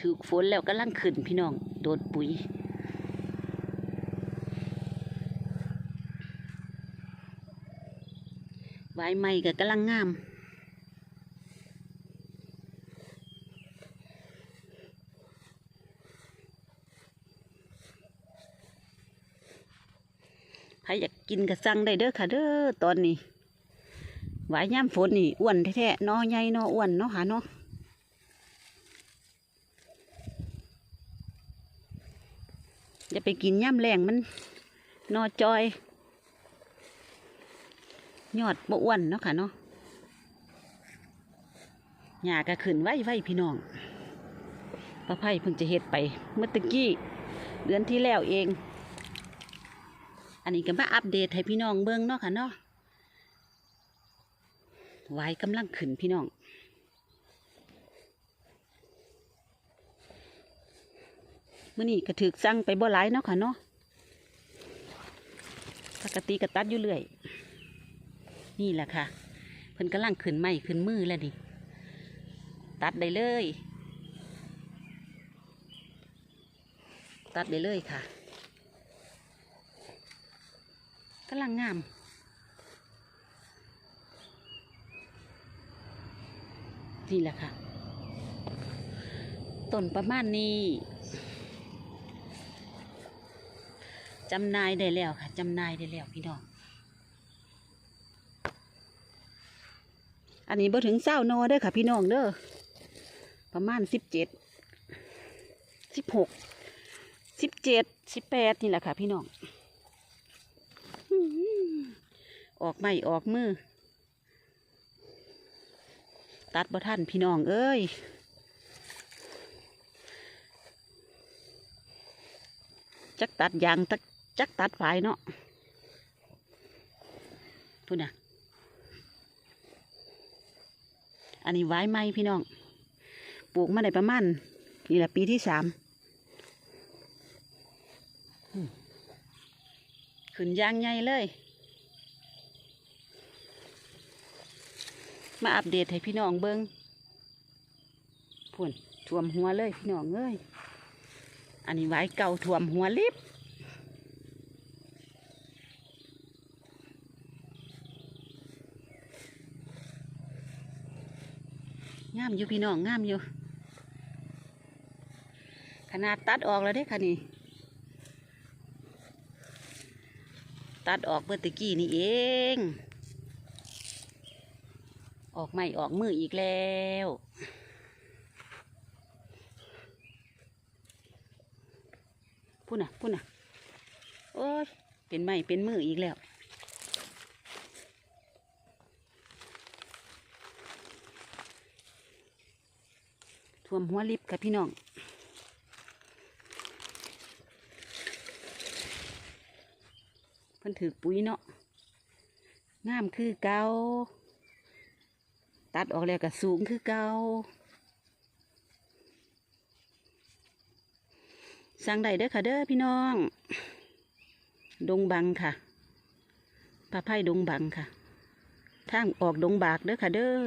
ถือฝนแล้วก็ลังขึ้นพี่น้องโดดปุ๋ยใบไม้ก็กำลังงามใครอยากกินก็สั่งได้เด้อค่ะเด้อตอนนี้หวายย่ำฝนนี่อ้วนแท้ๆเนอใหญ่เนออ้วนเนาะค่ะเนาะ อย่าไปกินย่ำแรงมันนอจอยยอดบ่อ้วนเนาะค่ะเนาะหญ้าก็ขึ้นไว้ไว้พี่น้องป้าไผ่เพิ่งจะเฮ็ดไป เมื่อตะกี้เดือนที่แล้วเอง อันนี้ก็มาอัปเดตให้พี่น้องเบิ่งเนาะค่ะเนาะไว้กำลังขึ้นพี่น้อง มื่อนี้ก็ถึกสั่งไปบ่หลายเนาะค่ะเนาะปกติก็ตัดอยู่เรื่อย นี่แหละค่ะ เพิ่นกำลังขึ้นไม้ขึ้นมือแล้วนี่ตัดได้เลย ตัดได้เลยค่ะกำลังงามนี่แหละค่ะต้นประมาณนี้ จำนายได้แล้วค่ะจำนายได้แล้วพี่น้องอันนี้บ่ถึงเศร้าโนเด้อค่ะ พี่น้องเด้อประมาณสิบเจ็ดสิบหกสิบเจ็ดสิบแปดนี่แหละค่ะ พี่น้องออกไม่ออกมือ ตัดบ่ทันพี่น้องเอ้ยจักตัดยางตัก จักตัดฝายเนาะพูดนะอันนี้ไว้ไหมพี่น้อง ปลูกมาได้ประมาณนี่แหละปีที่สามอืมขึ้นยางใหญ่เลย มาอัปเดตให้พี่น้องเบิงพุ่นท่วมหัวเลยพี่น้องเอ้ย อันนี้ไว้เก่าท่วมหัวลิบ งามอยู่พี่น้องงามอยู่ ขนาดตัดออกแล้วเด้ค่ะนี่ ตัดออกเมื่อตะกี้นี่เอง ออกไม่ออกมืออีกแล้วพูน่ะพูน่ะโอ้ยเป็นไม่เป็นมืออีกแล้ว ท่วมหัวลิฟต์ค่ะพี่น้องเพิ่นถือปุ๋ยเนาะงามคือเกาตัดออกแล้วก็สูงคือเกาสั่งได้เด้อค่ะเด้อพี่น้อง ดงบังค่ะปลาไผ่ดงบังค่ะทางออกดงบากเด้อค่ะเด้อ